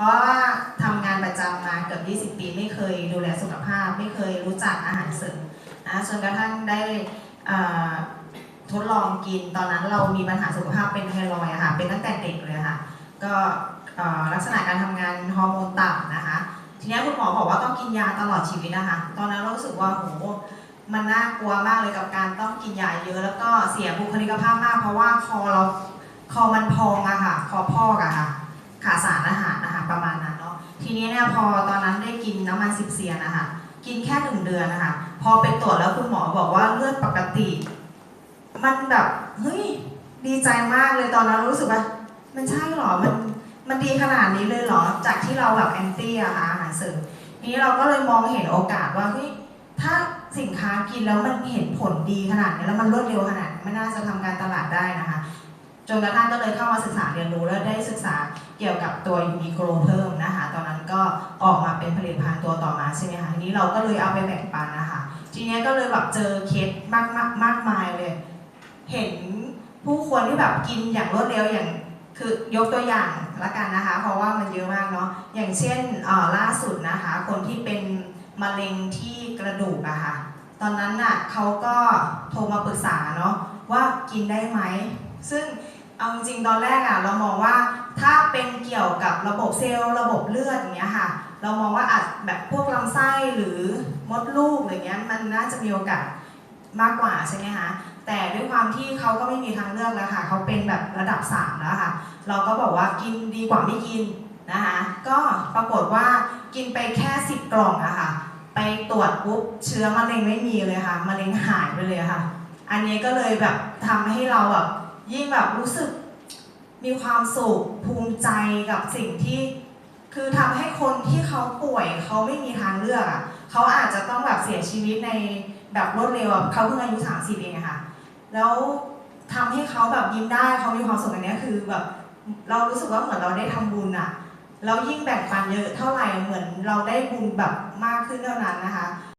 เพราะว่าทำงานประจำมาเกือบ20 ปีไม่เคยดูแลสุขภาพ ไม่เคยรู้จักอาหารเสริมนะจนกระทั่งได้ทดลองกินตอนนั้นเรามีปัญหาสุขภาพเป็นไทรอยค่ะเป็นตั้งแต่เด็กเลยค่ะก็ลักษณะการทำงานฮอร์โมนต่ำนะคะ ทีนี้คุณหมอบอกว่าต้องกินยาตลอดชีวิตนะคะ ตอนนั้นเรารู้สึกว่าโหมันน่ากลัวมากเลยกับการต้องกินยาเยอะ แล้วก็เสียบุคลิกภาพมาก เพราะว่าคอเราคอมันพองอะค่ะคอพอกอะค่ะขาดสารอาหารนะ ประมาณนั้นเนาะทีนี้เนี่ยพอตอนนั้นได้กินน้ำมันซิบเซียนนะคะกินแค่หนึ่งเดือนนะคะพอไปตรวจแล้วคุณหมอบอกว่าเลือดปกติ มันแบบเฮ้ยดีใจมากเลยตอนนั้นรู้สึกว่ามันใช่เหรอมันมันดีขนาดนี้เลยเหรอจากที่เราแบบแอนตี้อะค่ะอาหารเสริมทีนี้เราก็เลยมองเห็นโอกาสว่าเฮ้ยถ้าสินค้ากินแล้วมันเห็นผลดีขนาดนี้แล้วมันรวดเร็วขนาดนี้มันน่าจะทำการตลาดได้นะคะ จนกระทั่งก็เลยเข้ามาศึกษาเรียนรู้แล้วได้ศึกษาเกี่ยวกับตัวยูนิโกลเพิ่มนะคะ ตอนนั้นก็ออกมาเป็นผลิตภัณฑ์ตัวต่อมาใช่ไหมคะทีนี้เราก็เลยเอาไปแบ่งปันนะคะ ทีนี้ก็เลยแบบเจอเคสมากมากมากมายเลย เห็นผู้คนที่แบบกินอย่างรวดเร็วอย่างคือยกตัวอย่างละกันนะคะ เพราะว่ามันเยอะมากเนาะอย่างเช่นล่าสุดนะคะ คนที่เป็นมะเร็งที่กระดูกอะค่ะตอนนั้นน่ะเขาก็โทรมาปรึกษาเนาะว่ากินได้ไหม ซึ่ง เอาจริงๆตอนแรกอะเรามองว่าถ้าเป็นเกี่ยวกับระบบเซลล์ระบบเลือดอย่างเงี้ยค่ะ เรามองว่าอาจแบบพวกลำไส้หรือมดลูกอะไรเงี้ยมันน่าจะมีโอกาสมากกว่าใช่ไหมคะแต่ด้วยความที่เขาก็ไม่มีทางเลือกแล้วค่ะเขาเป็นแบบระดับ3แล้วค่ะเราก็บอกว่ากินดีกว่าไม่กินนะคะก็ปรากฏว่ากินไปแค่10กล่องอะค่ะไปตรวจปุ๊บเชื้อมะเร็งไม่มีเลยค่ะมะเร็งหายไปเลยค่ะ อันนี้ก็เลยแบบทำให้เราแบบ ยิ่งแบบรู้สึกมีความสุขภูมิใจกับสิ่งที่ คือทำให้คนที่เขาป่วยเขาไม่มีทางเลือกอะเขาอาจจะต้องแบบเสียชีวิตในแบบรวดเร็วเขาเพิ่งอายุ30เองค่ะ แล้วทำให้เขาแบบยิ้มได้เขามีความสุขอันนี้คือแบบเรารู้สึกว่าเหมือนเราได้ทำบุญอะแล้วยิ่งแบ่งปันเยอะเท่าไหร่เหมือนเราได้บุญแบบมากขึ้นเท่านั้นนะคะ